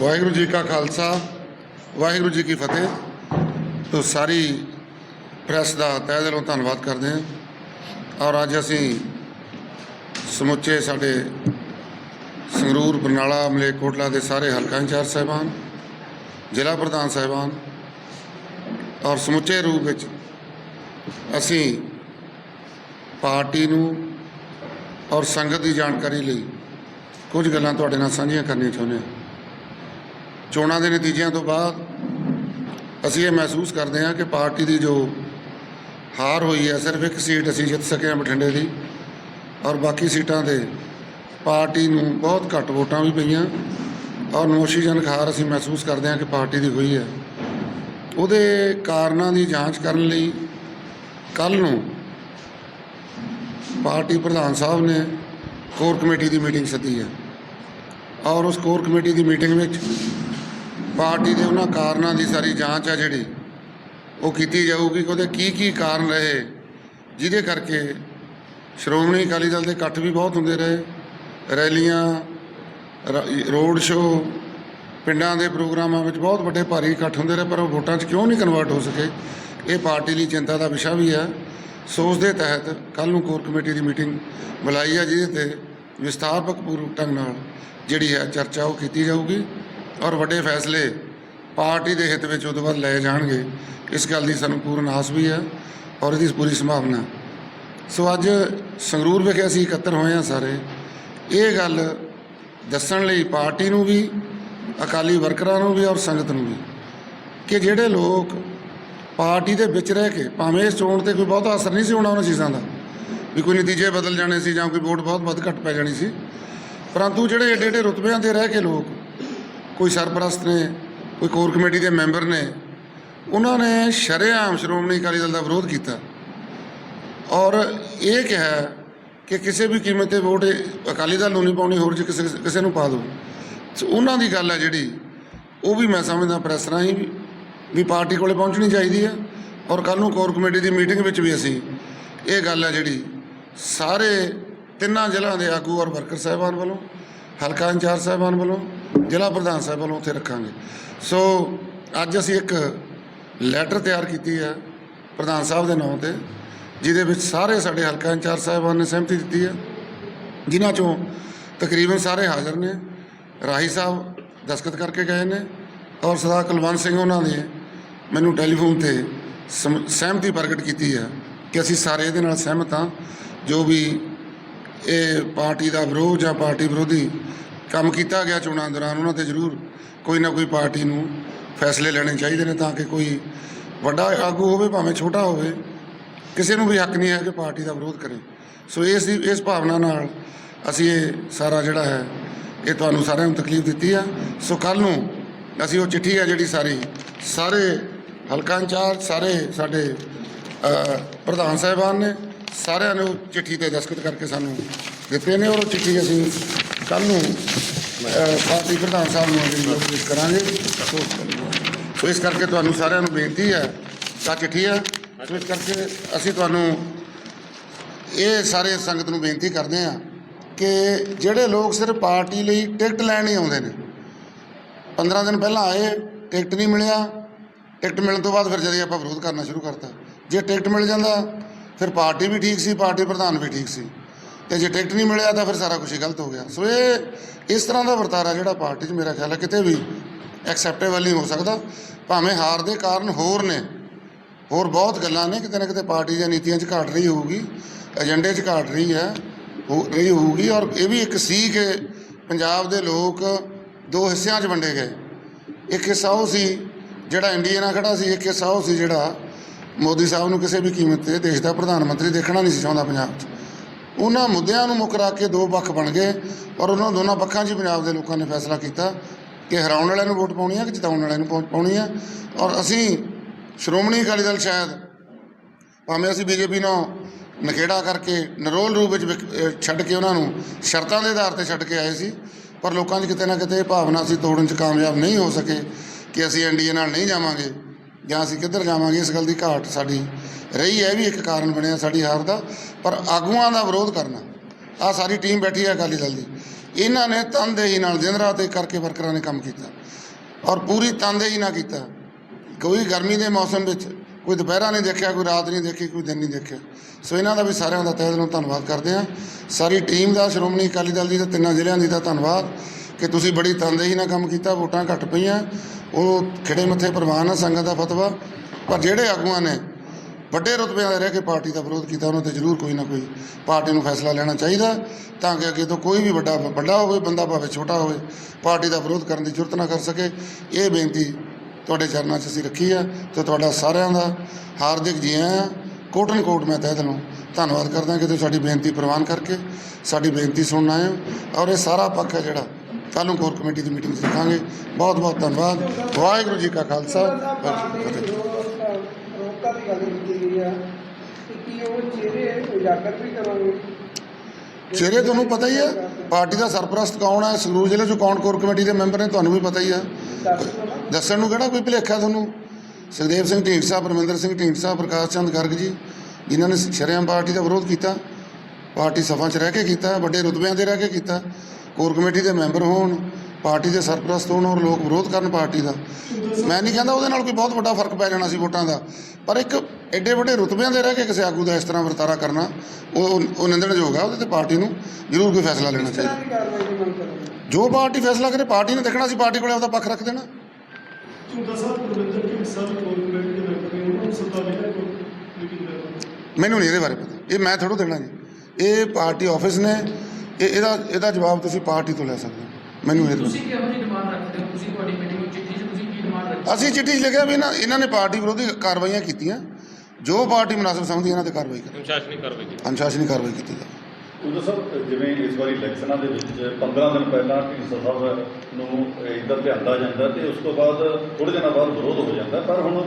ਵਾਹਿਗੁਰੂ ਜੀ ਕਾ ਖਾਲਸਾ, ਵਾਹਿਗੁਰੂ ਜੀ ਕੀ ਫਤਿਹ। ਤੋਂ ਸਾਰੀ ਪ੍ਰੈਸ ਦਾ ਤਹਿ ਦਿਲੋਂ ਧੰਨਵਾਦ ਕਰਦੇ ਹਾਂ। ਔਰ ਅੱਜ ਅਸੀਂ ਸਮੁੱਚੇ ਸਾਡੇ ਸੰਗਰੂਰ, ਬਰਨਾਲਾ, ਮਲੇਰਕੋਟਲਾ ਦੇ ਸਾਰੇ ਹਲਕਾ ਇੰਚਾਰਜ ਸਾਹਿਬਾਨ, ਜ਼ਿਲ੍ਹਾ ਪ੍ਰਧਾਨ ਸਾਹਿਬਾਨ ਔਰ ਸਮੁੱਚੇ ਰੂਪ ਵਿੱਚ ਅਸੀਂ ਪਾਰਟੀ ਨੂੰ ਔਰ ਸੰਗਤ ਦੀ ਜਾਣਕਾਰੀ ਲਈ ਕੁਝ ਗੱਲਾਂ ਤੁਹਾਡੇ ਨਾਲ ਸਾਂਝੀਆਂ ਕਰਨੀਆਂ ਚਾਹੁੰਦੇ ਹਾਂ। ਚੋਣਾਂ ਦੇ ਨਤੀਜਿਆਂ ਤੋਂ ਬਾਅਦ ਅਸੀਂ ਇਹ ਮਹਿਸੂਸ ਕਰਦੇ ਹਾਂ ਕਿ ਪਾਰਟੀ ਦੀ ਜੋ ਹਾਰ ਹੋਈ ਹੈ, ਸਿਰਫ ਇੱਕ ਸੀਟ ਅਸੀਂ ਜਿੱਤ ਸਕੇ ਹਾਂ ਬਠਿੰਡੇ ਦੀ ਔਰ ਬਾਕੀ ਸੀਟਾਂ ਤੇ ਪਾਰਟੀ ਨੂੰ ਬਹੁਤ ਘੱਟ ਵੋਟਾਂ ਵੀ ਪਈਆਂ ਔਰ ਨਮੋਸ਼ੀਜਨਕ ਹਾਰ ਅਸੀਂ ਮਹਿਸੂਸ ਕਰਦੇ ਹਾਂ ਕਿ ਪਾਰਟੀ ਦੀ ਹੋਈ ਹੈ। ਉਹਦੇ ਕਾਰਨਾਂ ਦੀ ਜਾਂਚ ਕਰਨ ਲਈ ਕੱਲ ਨੂੰ ਪਾਰਟੀ ਪ੍ਰਧਾਨ ਸਾਹਿਬ ਨੇ ਕੋਰ ਕਮੇਟੀ ਦੀ ਮੀਟਿੰਗ ਸੱਦੀ ਹੈ ਔਰ ਉਸ ਕੋਰ ਕਮੇਟੀ ਦੀ ਮੀਟਿੰਗ ਵਿੱਚ ਪਾਰਟੀ ਦੇ ਉਹਨਾਂ ਕਾਰਨਾਂ ਦੀ ਸਾਰੀ ਜਾਂਚ ਆ ਜਿਹੜੀ, ਉਹ ਕੀਤੀ ਜਾਊਗੀ ਕਿ ਉਹਦੇ ਕੀ ਕੀ ਕਾਰਨ ਰਹੇ, ਜਿਹਦੇ ਕਰਕੇ ਸ਼੍ਰੋਮਣੀ ਅਕਾਲੀ ਦਲ ਦੇ ਇਕੱਠ ਵੀ ਬਹੁਤ ਹੁੰਦੇ ਰਹੇ, ਰੈਲੀਆਂ ਰੋਡ ਸ਼ੋਅ, ਪਿੰਡਾਂ ਦੇ ਪ੍ਰੋਗਰਾਮਾਂ ਵਿੱਚ ਬਹੁਤ ਵੱਡੇ ਭਾਰੀ ਇਕੱਠ ਹੁੰਦੇ ਰਹੇ, ਪਰ ਉਹ ਵੋਟਾਂ 'ਚ ਕਿਉਂ ਨਹੀਂ ਕਨਵਰਟ ਹੋ ਸਕੇ? ਇਹ ਪਾਰਟੀ ਲਈ ਚਿੰਤਾ ਦਾ ਵਿਸ਼ਾ ਵੀ ਹੈ। ਸੋ ਉਸ ਦੇ ਤਹਿਤ ਕੱਲ ਨੂੰ ਕੋਰ ਕਮੇਟੀ ਦੀ ਮੀਟਿੰਗ ਬੁਲਾਈ ਹੈ ਜਿਹਦੇ ਤੇ ਵਿਸਥਾਰਪਕ ਪੂਰਵਕ ਢੰਗ ਨਾਲ ਜਿਹੜੀ ਹੈ ਚਰਚਾ ਉਹ ਕੀਤੀ ਜਾਊਗੀ। ਔਰ ਵੱਡੇ ਫੈਸਲੇ ਪਾਰਟੀ ਦੇ ਹਿੱਤ ਵਿੱਚ ਉਦੋਂ ਬਾਅਦ ਲਏ ਜਾਣਗੇ। ਇਸ ਗੱਲ ਦੀ ਸਾਨੂੰ ਪੂਰਨ ਆਸ ਵੀ ਹੈ ਔਰ ਇਹਦੀ ਪੂਰੀ ਸੰਭਾਵਨਾ ਸੋ ਅੱਜ ਸੰਗਰੂਰ ਵਿਖੇ ਅਸੀਂ ਇਕੱਤਰ ਹੋਏ ਹਾਂ ਸਾਰੇ। ਇਹ ਗੱਲ ਦੱਸਣ ਲਈ ਪਾਰਟੀ ਨੂੰ ਵੀ, ਅਕਾਲੀ ਵਰਕਰਾਂ ਨੂੰ ਵੀ ਔਰ ਸੰਗਤ ਨੂੰ ਵੀ ਕਿ ਜਿਹੜੇ ਲੋਕ ਪਾਰਟੀ ਦੇ ਵਿੱਚ ਰਹਿ ਕੇ ਭਾਵੇਂ ਇਸ ਚੋਣ ਤੇ ਕੋਈ ਬਹੁਤਾ ਅਸਰ ਨਹੀਂ ਸੀ ਹੋਣਾ ਉਹਨਾਂ ਚੀਜ਼ਾਂ ਦਾ, ਵੀ ਕੋਈ ਨਤੀਜੇ ਬਦਲ ਜਾਣੇ ਸੀ ਜਾਂ ਕੋਈ ਵੋਟ ਬਹੁਤ ਵੱਧ ਘੱਟ ਪੈ ਜਾਣੀ ਸੀ, ਪਰੰਤੂ ਜਿਹੜੇ ਏਡੇ ਏਡੇ ਰੁਤਬਿਆਂ ਤੇ ਰਹਿ ਕੇ ਲੋਕ ਕੋਈ ਸਰਪ੍ਰਸਤ ਨੇ, ਕੋਈ ਕੋਰ ਕਮੇਟੀ ਦੇ ਮੈਂਬਰ ਨੇ, ਉਹਨਾਂ ਨੇ ਸ਼ਰੇਆਮ ਸ਼੍ਰੋਮਣੀ ਅਕਾਲੀ ਦਲ ਦਾ ਵਿਰੋਧ ਕੀਤਾ। ਔਰ ਇਹ ਕਿਹਾ ਕਿ ਕਿਸੇ ਵੀ ਕੀਮਤ ਤੇ ਵੋਟ ਅਕਾਲੀ ਦਲ ਨੂੰ ਨਹੀਂ ਪਾਉਣੀ, ਹੋਰ ਜੇ ਕਿਸੇ ਕਿਸੇ ਨੂੰ ਪਾ ਦਿਓ ਸੋ ਉਹਨਾਂ ਦੀ ਗੱਲ ਹੈ ਜਿਹੜੀ, ਉਹ ਵੀ ਮੈਂ ਸਮਝਦਾ ਪ੍ਰੈਸ ਰਾਹੀਂ ਵੀ ਵੀ ਪਾਰਟੀ ਕੋਲੇ ਪਹੁੰਚਣੀ ਚਾਹੀਦੀ ਹੈ। ਔਰ ਕੱਲ ਨੂੰ ਕੋਰ ਕਮੇਟੀ ਦੀ ਮੀਟਿੰਗ ਵਿੱਚ ਵੀ ਅਸੀਂ ਇਹ ਗੱਲ ਹੈ ਜਿਹੜੀ, ਸਾਰੇ ਤਿੰਨਾਂ ਜ਼ਿਲ੍ਹਿਆਂ ਦੇ ਆਗੂ ਔਰ ਵਰਕਰ ਸਾਹਿਬਾਨ ਵੱਲੋਂ, ਹਲਕਾ ਇੰਚਾਰਜ ਸਾਹਿਬਾਨ ਵੱਲੋਂ ਜ਼ਿਲ੍ਹਾ ਪ੍ਰਧਾਨ ਸਾਹਿਬ ਵੱਲੋਂ ਉੱਥੇ ਰੱਖਾਂਗੇ। ਸੋ ਅੱਜ ਅਸੀਂ ਇੱਕ ਲੈਟਰ ਤਿਆਰ ਕੀਤੀ ਹੈ ਪ੍ਰਧਾਨ ਸਾਹਿਬ ਦੇ ਨਾਮ ਤੇ, ਜਿਹਦੇ ਵਿੱਚ ਸਾਰੇ ਸਾਡੇ ਹਲਕਾ ਇੰਚਾਰਜ ਸਾਹਿਬਾਨ ਨੇ ਸਹਿਮਤੀ ਦਿੱਤੀ ਹੈ, ਜਿਨ੍ਹਾਂ ਚੋਂ ਤਕਰੀਬਨ ਸਾਰੇ ਹਾਜ਼ਰ ਨੇ। ਰਾਹੀ ਸਾਹਿਬ ਦਸਖਤ ਕਰਕੇ ਗਏ ਨੇ ਔਰ ਸਰਦਾਰ ਕੁਲਵੰਤ ਸਿੰਘ ਉਹਨਾਂ ਨੇ ਮੈਨੂੰ ਟੈਲੀਫੋਨ ਤੇ ਸਮ- ਸਹਿਮਤੀ ਪ੍ਰਗਟ ਕੀਤੀ ਹੈ ਕਿ ਅਸੀਂ ਸਾਰੇ ਇਹਦੇ ਨਾਲ ਸਹਿਮਤ ਹਾਂ, ਜੋ ਵੀ ਇਹ ਪਾਰਟੀ ਦਾ ਵਿਰੋਧ ਜਾਂ ਪਾਰਟੀ ਵਿਰੋਧੀ ਕੰਮ ਕੀਤਾ ਗਿਆ ਚੋਣਾਂ ਦੌਰਾਨ, ਉਹਨਾਂ ਤੇ ਜ਼ਰੂਰ ਕੋਈ ਨਾ ਕੋਈ ਪਾਰਟੀ ਨੂੰ ਫੈਸਲੇ ਲੈਣੇ ਚਾਹੀਦੇ ਨੇ ਤਾਂ ਕਿ ਕੋਈ ਵੱਡਾ ਆਗੂ ਹੋਵੇ, ਭਾਵੇਂ ਛੋਟਾ ਹੋਵੇ, ਕਿਸੇ ਨੂੰ ਵੀ ਹੱਕ ਨਹੀਂ ਹੈ ਕਿ ਪਾਰਟੀ ਦਾ ਵਿਰੋਧ ਕਰੇ। ਸੋ ਇਸ ਦੀ, ਇਸ ਭਾਵਨਾ ਨਾਲ ਅਸੀਂ ਇਹ ਸਾਰਾ ਜਿਹੜਾ ਹੈ, ਇਹ ਤੁਹਾਨੂੰ ਸਾਰਿਆਂ ਨੂੰ ਤਕਲੀਫ ਦਿੱਤੀ ਆ। ਸੋ ਕੱਲ ਨੂੰ ਅਸੀਂ ਉਹ ਚਿੱਠੀ ਆ ਜਿਹੜੀ ਸਾਰੀ, ਸਾਰੇ ਹਲਕਾ ਇੰਚਾਰਜ, ਸਾਰੇ ਸਾਡੇ ਪ੍ਰਧਾਨ ਸਾਹਿਬਾਨ ਨੇ ਸਾਰਿਆਂ ਨੇ ਉਹ ਚਿੱਠੀ ਤੇ ਦਸਖਤ ਕਰਕੇ ਸਾਨੂੰ ਦਿੱਤੇ ਨੇ ਔਰ ਉਹ ਚਿੱਠੀ ਅਸੀਂ ਕੱਲ ਨੂੰ ਅ, ਪਾਰਟੀ ਪ੍ਰਧਾਨ ਸਾਹਿਬ ਨੂੰ ਜਿਹੜੀ ਉਹ ਕਰਾਂਗੇ। ਸੋ ਇਸ ਕਰਕੇ ਤੁਹਾਨੂੰ ਸਾਰਿਆਂ ਨੂੰ ਬੇਨਤੀ ਹੈ ਤਾਂ ਚਿੱਠੀ ਹੈ। ਸੋ ਇਸ ਕਰਕੇ ਅਸੀਂ ਤੁਹਾਨੂੰ ਇਹ ਸਾਰੇ ਸੰਗਤ ਨੂੰ ਬੇਨਤੀ ਕਰਦੇ ਹਾਂ ਕਿ ਜਿਹੜੇ ਲੋਕ ਸਿਰਫ ਪਾਰਟੀ ਲਈ ਟਿਕਟ ਲੈਣ ਹੀ ਆਉਂਦੇ ਨੇ 15 ਦਿਨ ਪਹਿਲਾਂ ਆਏ ਟਿਕਟ ਨਹੀਂ ਮਿਲਿਆ ਟਿਕਟ ਮਿਲਣ ਤੋਂ ਬਾਅਦ ਫਿਰ ਜਦੇ ਆਪਾਂ ਵਿਰੋਧ ਕਰਨਾ ਸ਼ੁਰੂ ਕਰਤਾ। ਜੇ ਟਿਕਟ ਮਿਲ ਜਾਂਦਾ ਫਿਰ ਪਾਰਟੀ ਵੀ ਠੀਕ ਸੀ ਪਾਰਟੀ ਪ੍ਰਧਾਨ ਵੀ ਠੀਕ ਸੀ। ਤੇ ਜੇ ਟਿਕਟ ਨਹੀਂ ਮਿਲਿਆ ਤਾਂ ਫਿਰ ਸਾਰਾ ਕੁਝ ਗਲਤ ਹੋ ਗਿਆ। ਸੋ ਇਹ ਇਸ ਤਰ੍ਹਾਂ ਦਾ ਵਰਤਾਰਾ ਜਿਹੜਾ ਪਾਰਟੀ 'ਚ ਮੇਰਾ ਖਿਆਲ ਹੈ ਕਿਤੇ ਵੀ ਐਕਸੈਪਟੇਬਲ ਨਹੀਂ ਹੋ ਸਕਦਾ। ਭਾਵੇਂ ਹਾਰ ਦੇ ਕਾਰਨ ਹੋਰ ਨੇ, ਹੋਰ ਬਹੁਤ ਗੱਲਾਂ ਨੇ, ਕਿਤੇ ਨਾ ਕਿਤੇ ਪਾਰਟੀ ਦੀਆਂ ਨੀਤੀਆਂ 'ਚ ਘਾਟ ਰਹੀ ਹੋਊਗੀ, ਏਜੰਡੇ 'ਚ ਘਾਟ ਰਹੀ ਹੈ, ਹੋ ਰਹੀ ਹੋਊਗੀ ਔਰ ਇਹ ਵੀ ਇੱਕ ਸੀ ਕਿ ਪੰਜਾਬ ਦੇ ਲੋਕ ਦੋ ਹਿੱਸਿਆਂ 'ਚ ਵੰਡੇ ਗਏ। ਇੱਕ ਹਿੱਸਾ ਉਹ ਸੀ ਜਿਹੜਾ ਇੰਡੀਆ ਨਾਲ ਖੜਾ ਸੀ, ਇੱਕ ਹਿੱਸਾ ਉਹ ਸੀ ਜਿਹੜਾ ਮੋਦੀ ਸਾਹਿਬ ਨੂੰ ਕਿਸੇ ਵੀ ਕੀਮਤ ਤੇ ਦੇਸ਼ ਦਾ ਪ੍ਰਧਾਨ ਮੰਤਰੀ ਦੇਖਣਾ ਨਹੀਂ ਸੀ ਚਾਹੁੰਦਾ ਪੰਜਾਬ 'ਚ। ਉਹਨਾਂ ਮੁੱਦਿਆਂ ਨੂੰ ਮੁੱਖ ਰੱਖ ਕੇ ਦੋ ਪੱਖ ਬਣ ਗਏ ਔਰ ਉਹਨਾਂ ਦੋਨਾਂ ਪੱਖਾਂ 'ਚ ਪੰਜਾਬ ਦੇ ਲੋਕਾਂ ਨੇ ਫੈਸਲਾ ਕੀਤਾ ਕਿ ਹਰਾਉਣ ਵਾਲਿਆਂ ਨੂੰ ਵੋਟ ਪਾਉਣੀ ਹੈ ਕਿ ਜਿਤਾਉਣ ਵਾਲਿਆਂ ਨੂੰ ਪਾ- ਪਾਉਣੀ ਹੈ ਔਰ ਅਸੀਂ ਸ਼੍ਰੋਮਣੀ ਅਕਾਲੀ ਦਲ ਸ਼ਾਇਦ ਭਾਵੇਂ ਅਸੀਂ ਬੀਜੇਪੀ ਨਾਲ ਨਖੇੜਾ ਕਰਕੇ ਨਰੋਲ ਰੂਪ ਵਿੱਚ ਵਿਕ- ਛੱਡ ਕੇ ਉਹਨਾਂ ਨੂੰ ਸ਼ਰਤਾਂ ਦੇ ਆਧਾਰ ਤੇ ਛੱਡ ਕੇ ਆਏ ਸੀ, ਪਰ ਲੋਕਾਂ 'ਚ ਕਿਤੇ ਨਾ ਕਿਤੇ ਇਹ ਭਾਵਨਾ ਸੀ ਤੋੜਨ 'ਚ ਕਾਮਯਾਬ ਨਹੀਂ ਹੋ ਸਕੇ ਕਿ ਅਸੀਂ ਐਨਡੀਏ ਨਾਲ ਨਹੀਂ ਜਾਵਾਂਗੇ ਜਾਂ ਅਸੀਂ ਕਿੱਧਰ ਜਾਵਾਂਗੇ, ਇਸ ਗੱਲ ਦੀ ਘਾਟ ਸਾਡੀ ਰਹੀ ਹੈ, ਇਹ ਵੀ ਇੱਕ ਕਾਰਨ ਬਣਿਆ ਸਾਡੀ ਹਾਰ ਦਾ, ਪਰ ਆਗੂਆਂ ਦਾ ਵਿਰੋਧ ਕਰਨਾ। ਆ ਸਾਰੀ ਟੀਮ ਬੈਠੀ ਹੈ ਅਕਾਲੀ ਦਲ ਦੀ। ਇਹਨਾਂ ਨੇ ਤਨਦੇਹੀ ਨਾਲ ਦਿਨ ਰਾਤ ਇੱਕ ਕਰਕੇ ਵਰਕਰਾਂ ਨੇ ਕੰਮ ਕੀਤਾ ਔਰ ਪੂਰੀ ਤਨਦੇਹੀ ਨਾਲ ਕੀਤਾ। ਕੋਈ ਗਰਮੀ ਦੇ ਮੌਸਮ ਵਿੱਚ ਕੋਈ ਦੁਪਹਿਰਾ ਨਹੀਂ ਦੇਖਿਆ, ਕੋਈ ਰਾਤ ਨਹੀਂ ਦੇਖੀ, ਕੋਈ ਦਿਨ ਨਹੀਂ ਦੇਖਿਆ। ਸੋ ਇਹਨਾਂ ਦਾ ਵੀ ਸਾਰਿਆਂ ਦਾ ਤਹਿ ਦਿਲੋਂ ਧੰਨਵਾਦ ਕਰਦੇ ਹਾਂ। ਸਾਰੀ ਟੀਮ ਦਾ, ਸ਼੍ਰੋਮਣੀ ਅਕਾਲੀ ਦਲ ਦੀ ਤੇ ਤਿੰਨਾਂ ਜ਼ਿਲ੍ਹਿਆਂ ਦੀ ਦਾ ਧੰਨਵਾਦ ਕਿ ਤੁਸੀਂ ਬੜੀ ਤਨਦੇਹੀ ਨਾਲ ਕੰਮ ਕੀਤਾ, ਵੋਟਾਂ ਘੱਟ ਪਈਆਂ। ਉਹ ਖਿੜੇ ਮੱਥੇ ਪ੍ਰਵਾਨ ਆ ਸੰਗਤ ਦਾ ਫਤਵਾ। ਪਰ ਜਿਹੜੇ ਆਗੂਆਂ ਨੇ ਵੱਡੇ ਰੁਤਬਿਆਂ ਦੇ ਰਹਿ ਕੇ ਪਾਰਟੀ ਦਾ ਵਿਰੋਧ ਕੀਤਾ, ਉਹਨਾਂ ਤੇ ਜ਼ਰੂਰ ਕੋਈ ਨਾ ਕੋਈ ਪਾਰਟੀ ਨੂੰ ਫੈਸਲਾ ਲੈਣਾ ਚਾਹੀਦਾ ਤਾਂ ਕਿ ਅੱਗੇ ਤੋਂ ਕੋਈ ਵੀ ਵੱਡਾ ਵੱਡਾ ਹੋਵੇ, ਬੰਦਾ ਭਾਵੇਂ ਛੋਟਾ ਹੋਵੇ, ਪਾਰਟੀ ਦਾ ਵਿਰੋਧ ਕਰਨ ਦੀ ਜ਼ਰੂਰਤ ਨਾ ਕਰ ਸਕੇ। ਇਹ ਬੇਨਤੀ ਤੁਹਾਡੇ ਚਰਨਾਂ 'ਚ ਅਸੀਂ ਰੱਖੀ ਆ ਤੇ ਤੁਹਾਡਾ ਸਾਰਿਆਂ ਦਾ ਹਾਰਦਿਕ ਜੀ ਆਇਆਂ ਕੋਟਨ ਕੋਟ ਮੈਂ ਤਹਿ ਦਿਲੋਂ ਧੰਨਵਾਦ ਕਰਦਾ ਕਿ ਤੁਸੀਂ ਸਾਡੀ ਬੇਨਤੀ ਪ੍ਰਵਾਨ ਕਰਕੇ ਸਾਡੀ ਬੇਨਤੀ ਸੁਣਨ ਆਏ ਹੋ ਔਰ ਇਹ ਸਾਰਾ ਪੱਖ ਹੈ ਜਿਹੜਾ ਕੱਲ੍ਹ ਨੂੰ ਕੋਰ ਕਮੇਟੀ ਦੀ ਮੀਟਿੰਗ 'ਚ ਰੱਖਾਂਗੇ। ਬਹੁਤ ਬਹੁਤ ਧੰਨਵਾਦ। ਵਾਹਿਗੁਰੂ ਜੀ ਕਾ ਖਾਲਸਾ। ਵਾਹਿਗੁਰੂ ਜੀ ਕੀ ਫਤਿਹ। ਰੋਕਾ ਦੀ ਗੱਲ ਕੀਤੀ ਗਈ ਆ ਕਿ ਕੀ ਉਹ ਚਿਹਰੇ ਉਜਾਗਰ ਵੀ ਕਰੋਗੇ? ਚਿਹਰੇ ਤੁਹਾਨੂੰ ਪਤਾ ਹੀ ਹੈ ਪਾਰਟੀ ਦਾ ਸਰਪ੍ਰਸਤ ਕੌਣ ਹੈ ਸੰਗਰੂਰ ਜ਼ਿਲ੍ਹੇ 'ਚੋਂ ਕੌਣ ਕੋਰ ਕਮੇਟੀ ਦੇ ਮੈਂਬਰ ਨੇ ਤੁਹਾਨੂੰ ਵੀ ਪਤਾ ਹੀ ਹੈ ਦੱਸਣ ਨੂੰ ਕਿਹੜਾ ਕੋਈ ਭੁਲੇਖਾ ਤੁਹਾਨੂੰ? ਸੁਖਦੇਵ ਸਿੰਘ ਢੀਂਡਸਾ ਪਰਮਿੰਦਰ ਸਿੰਘ ਢੀਂਡਸਾ ਪ੍ਰਕਾਸ਼ ਚੰਦ ਗਰਗ ਜੀ ਜਿਨ੍ਹਾਂ ਨੇ ਸ਼ਰੇਆਮ ਪਾਰਟੀ ਦਾ ਵਿਰੋਧ ਕੀਤਾ ਪਾਰਟੀ ਸਭਾ 'ਚ ਰਹਿ ਕੇ ਕੀਤਾ ਵੱਡੇ ਰੁਤਬਿਆਂ ਦੇ ਰਹਿ ਕੇ ਕੀਤਾ ਕੋਰ ਕਮੇਟੀ ਦੇ ਮੈਂਬਰ ਹੋਣ ਪਾਰਟੀ ਦੇ ਸਰਪ੍ਰਸਤ ਹੋਣ ਔਰ ਲੋਕ ਵਿਰੋਧ ਕਰਨ ਪਾਰਟੀ ਦਾ। ਮੈਂ ਨਹੀਂ ਕਹਿੰਦਾ ਉਹਦੇ ਨਾਲ ਕੋਈ ਬਹੁਤ ਵੱਡਾ ਫ਼ਰਕ ਪੈ ਜਾਣਾ ਸੀ ਵੋਟਾਂ ਦਾ। ਪਰ ਇੱਕ ਐਡੇ ਵੱਡੇ ਰੁਤਬਿਆਂ ਦੇ ਰਹਿ ਕੇ ਕਿਸੇ ਆਗੂ ਦਾ ਇਸ ਤਰ੍ਹਾਂ ਵਰਤਾਰਾ ਕਰਨਾ ਉਹ ਉਹ- ਨਿੰਦਣਯੋਗ ਆ ਉਹਦੇ ਤੇ ਪਾਰਟੀ ਨੂੰ ਜ਼ਰੂਰ ਕੋਈ ਫੈਸਲਾ ਲੈਣਾ ਚਾਹੀਦਾ। ਜੋ ਪਾਰਟੀ ਫੈਸਲਾ ਕਰੇ ਪਾਰਟੀ ਨੇ ਦੇਖਣਾ ਸੀ ਪਾਰਟੀ ਕੋਲੇ ਆਪਦਾ ਪੱਖ ਰੱਖ ਦੇਣਾ। ਮੈਨੂੰ ਨਹੀਂ ਇਹਦੇ ਬਾਰੇ ਪਤਾ। ਇਹ ਮੈਂ ਥੋੜ੍ਹਾ ਦੇਣਾ ਜੀ। ਇਹ ਪਾਰਟੀ ਆਫਿਸ ਨੇ ਇਹ ਇਹਦਾ ਇਹਦਾ ਜਵਾਬ ਤੁਸੀਂ ਪਾਰਟੀ ਤੋਂ ਲੈ ਸਕਦੇ ਹੋ। ਮੈਨੂੰ ਇਹ ਤੁਸੀਂ ਕਿਹੋ ਜਿਹੀ ਡਿਮਾਂਡ ਰੱਖਦੇ ਹੋ? ਤੁਸੀਂ ਤੁਹਾਡੀ ਮੀਟਿੰਗ ਵਿੱਚ ਚਿੱਠੀ ਅਸੀਂ ਚਿੱਠੀ 'ਚ ਲਿਖਿਆ ਵੀ ਇਹਨਾਂ ਇਹਨਾਂ ਨੇ ਪਾਰਟੀ ਵਿਰੋਧੀ ਕਾਰਵਾਈਆਂ ਕੀਤੀਆਂ। ਜੋ ਪਾਰਟੀ ਮੁਨਾਸਬ ਸਮਝਦੀ ਇਹਨਾਂ ਤੇ ਕਾਰਵਾਈ ਕਰੇ ਅਨੁਸ਼ਾਸਨੀ ਕਾਰਵਾਈ ਕੀਤੀ। ਅਨੁਸ਼ਾਸਨੀ ਕਾਰਵਾਈ ਕੀਤੀ ਜਾਵੇ। ਉਦੋਂ ਸਰ ਜਿਵੇਂ ਇਸ ਵਾਰੀ ਇਲੈਕਸ਼ਨਾਂ ਦੇ ਵਿੱਚ 15 ਦਿਨ ਪਹਿਲਾਂ ਢੀਂਡਸਾ ਸਾਹਿਬ ਨੂੰ ਇੱਧਰ ਲਿਆਂਦਾ ਜਾਂਦਾ ਤੇ ਉਸ ਤੋਂ ਬਾਅਦ ਥੋੜ੍ਹੇ ਦਿਨਾਂ ਬਾਅਦ ਵਿਰੋਧ ਹੋ ਜਾਂਦਾ। ਪਰ ਹੁਣ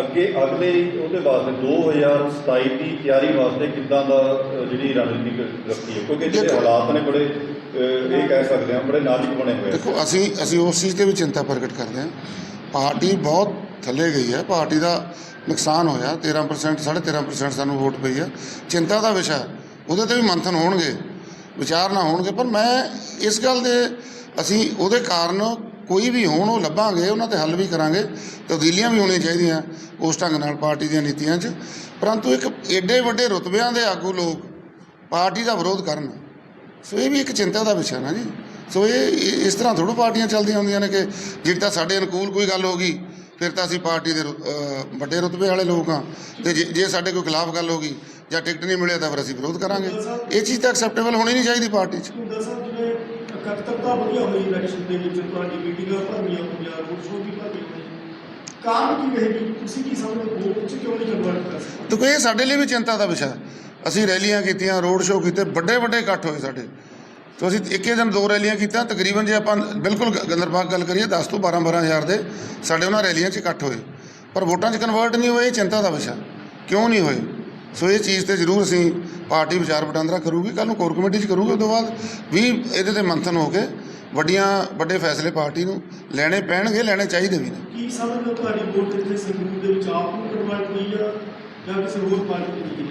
ਅੱਗੇ ਅਗਲੇ ਉਹਦੇ ਵਾਸਤੇ 2027 ਦੀ ਤਿਆਰੀ ਵਾਸਤੇ ਕਿੱਦਾਂ ਦਾ ਜਿਹੜੀ ਰਣਨੀਤੀ ਰੱਖੀ ਹੈ? ਕਿਉਂਕਿ ਜਿਹੜੇ ਹਾਲਾਤ ਨੇ ਬੜੇ ਇਹ ਕਹਿ ਸਕਦੇ ਹਾਂ ਬੜੇ ਨਾਜ਼ੁਕ ਬਣੇ ਹੋਏ ਦੇਖੋ ਅਸੀਂ ਅਸੀਂ ਉਸ ਚੀਜ਼ ਤੇ ਵੀ ਚਿੰਤਾ ਪ੍ਰਗਟ ਕਰਦੇ ਹਾਂ। ਪਾਰਟੀ ਬਹੁਤ ਥੱਲੇ ਗਈ ਹੈ, ਪਾਰਟੀ ਦਾ ਨੁਕਸਾਨ ਹੋਇਆ 13% 13.5% ਸਾਨੂੰ ਵੋਟ ਪਈ ਹੈ। ਚਿੰਤਾ ਦਾ ਵਿਸ਼ਾ ਉਹਦੇ ਤੇ ਵੀ ਮੰਥਨ ਹੋਣਗੇ, ਵਿਚਾਰ ਨਾ ਹੋਣਗੇ, ਪਰ ਮੈਂ ਇਸ ਗੱਲ ਦੇ, ਅਸੀਂ ਉਹਦੇ ਕਾਰਨ ਕੋਈ ਵੀ ਹੋਣ, ਉਹ ਲੱਭਾਂਗੇ, ਉਹਨਾਂ ਤੇ ਹੱਲ ਵੀ ਕਰਾਂਗੇ, ਤਬਦੀਲੀਆਂ ਵੀ ਹੋਣੀਆਂ ਚਾਹੀਦੀਆਂ ਉਸ ਢੰਗ ਨਾਲ ਪਾਰਟੀ ਦੀਆਂ ਨੀਤੀਆਂ 'ਚ। ਪਰੰਤੂ ਇੱਕ ਏਡੇ ਵੱਡੇ ਰੁਤਬਿਆਂ ਦੇ ਆਗੂ ਲੋਕ ਪਾਰਟੀ ਦਾ ਵਿਰੋਧ ਕਰਨ, ਸੋ ਇਹ ਵੀ ਇੱਕ ਚਿੰਤਾ ਦਾ ਵਿਸ਼ਾ ਨਾ ਜੀ। ਸੋ ਇਹ ਇਸ ਤਰ੍ਹਾਂ ਥੋੜ੍ਹਾ ਪਾਰਟੀਆਂ ਚੱਲਦੀਆਂ ਹੁੰਦੀਆਂ ਨੇ ਕਿ ਜਿਹੜੀ ਤਾਂ ਸਾਡੇ ਅਨੁਕੂਲ ਕੋਈ ਗੱਲ ਹੋ ਗਈ ਫਿਰ ਤਾਂ ਅਸੀਂ ਪਾਰਟੀ ਦੇ ਵੱਡੇ ਰੁਤਬੇ ਵਾਲੇ ਲੋਕ ਹਾਂ। ਤੇ ਜੇ ਜੇ ਸਾਡੇ ਕੋਈ ਖਿਲਾਫ ਗੱਲ ਹੋ ਗਈ ਜਾਂ ਟਿਕਟ ਨਹੀਂ ਮਿਲਿਆ ਤਾਂ ਫਿਰ ਅਸੀਂ ਵਿਰੋਧ ਕਰਾਂਗੇ। ਇਹ ਚੀਜ਼ ਤਾਂ ਐਕਸੈਪਟੇਬਲ ਹੋਣੀ ਨਹੀਂ ਚਾਹੀਦੀ ਪਾਰਟੀ 'ਚ। ਝੂਟਾ ਸਾਹਿਬ ਜਿਵੇਂ ਇਕੱਤਰਤਾ ਵਧੀਆ ਹੋਈ ਇਲੈਕਸ਼ਨ ਦੇ ਵਿੱਚ ਤੁਹਾਡੀ ਮੀਟਿੰਗਾਂ ਭਰਵੀਆਂ ਹੋਈਆਂ ਰੋਡ ਸ਼ੋਅ ਵੀ ਭਰਵੀਂ ਹੋਈ? ਕਾਰਨ ਕੀ ਰਹੇਗੀ ਤੁਸੀਂ ਕੀ ਸਮਝਦੇ ਹੋ? ਵੋਟ 'ਚ ਕਿਉਂ ਨਹੀਂ ਕਨਵਰਟ ਕਰ ਸਕਦੇ ਦੇਖੋ ਇਹ ਸਾਡੇ ਲਈ ਵੀ ਚਿੰਤਾ ਦਾ ਵਿਸ਼ਾ। ਅਸੀਂ ਰੈਲੀਆਂ ਕੀਤੀਆਂ ਰੋਡ ਸ਼ੋਅ ਕੀਤੇ ਵੱਡੇ ਵੱਡੇ ਇਕੱਠ ਹੋਏ ਸਾਡੇ। ਤੋਂ ਅਸੀਂ ਇੱਕੇ ਦਿਨ ਦੋ ਰੈਲੀਆਂ ਕੀਤੀਆਂ, ਤਕਰੀਬਨ ਜੇ ਆਪਾਂ ਬਿਲਕੁਲ ਗ- ਗੰਦਰਬਾਗ ਗੱਲ ਕਰੀਏ 10 ਤੋਂ 12 12 ਹਜ਼ਾਰ ਦੇ ਸਾਡੇ ਉਹਨਾਂ ਰੈਲੀਆਂ 'ਚ ਇਕੱਠ ਹੋਏ। ਪਰ ਵੋਟਾਂ 'ਚ ਕਨਵਰਟ ਨਹੀਂ ਹੋਏ, ਇਹ ਚਿੰਤਾ ਦਾ ਵਿਸ਼ਾ। ਕਿਉਂ ਨਹੀਂ ਹੋਏ? ਸੋ ਇਹ ਚੀਜ਼ ਤੇ ਜ਼ਰੂਰ ਅਸੀਂ ਪਾਰਟੀ ਵਿਚਾਰ ਵਟਾਂਦਰਾ ਕਰੂਗੀ ਕੱਲ ਨੂੰ ਕੋਰ ਕਮੇਟੀ 'ਚ ਕਰੂਗੀ ਉਸ ਤੋਂ ਬਾਅਦ ਵੀ ਇਹਦੇ ਤੇ ਮੰਥਨ ਹੋ ਕੇ ਵੱਡੀਆਂ, ਵੱਡੇ ਫੈਸਲੇ ਪਾਰਟੀ ਨੂੰ ਲੈਣੇ ਪੈਣਗੇ, ਲੈਣੇ ਚਾਹੀਦੇ ਵੀ ਨੇ। ਕੀ ਸਮਝਦੇ ਤੁਹਾਡੀ ਵੋਟ ਇੱਥੇ ਸੰਗਰੂਰ ਦੇ ਵਿੱਚ ਆਪ ਨੂੰ ਕਨਵਰਟ ਹੋਈ ਆ ਜਾਂ ਕਿਸੇ ਹੋਰ ਪਾਰਟੀ ਦੀ ਕਿਹੜੀ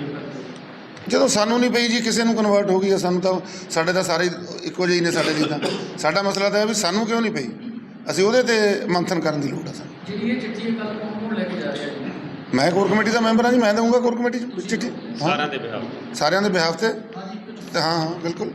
ਜਦੋਂ ਸਾਨੂੰ ਨਹੀਂ ਪਈ ਜੀ ਕਿਸੇ ਨੂੰ ਕਨਵਰਟ ਹੋ ਗਈ ਹੈ ਸਾਨੂੰ ਤਾਂ ਸਾਡੇ ਤਾਂ ਸਾਰੇ ਇੱਕੋ ਜਿਹੇ ਹੀ ਨੇ ਸਾਡੇ ਲਈ ਤਾਂ ਸਾਡਾ ਮਸਲਾ ਤਾਂ ਇਹ ਵੀ ਸਾਨੂੰ ਕਿਉਂ ਨਹੀਂ ਪਈ? ਅਸੀਂ ਉਹਦੇ ਤੇ ਮੰਥਨ ਕਰਨ ਦੀ ਲੋੜ ਹੈ ਸਾਨੂੰ। ਜਿਹੜੀ ਇਹ ਚਿੱਠੀ ਕੱਲ ਕੌਣ ਕੌਣ ਲੈ ਕੇ ਜਾ ਰਿਹਾ ਜੀ? ਮੈਂ ਕੋਰ ਕਮੇਟੀ ਦਾ ਮੈਂਬਰ ਹਾਂ ਜੀ ਮੈਂ ਦਊਂਗਾ ਕੋਰ ਕਮੇਟੀ 'ਚ ਚਿੱਠੀ। ਹਾਂ। ਸਾਰਿਆਂ ਦੇ ਬਿਹਾਰ ਸਾਰਿਆਂ ਦੇ ਬਿਹਾਫ ਤੇ ਹਾਂ ਹਾਂ ਬਿਲਕੁਲ।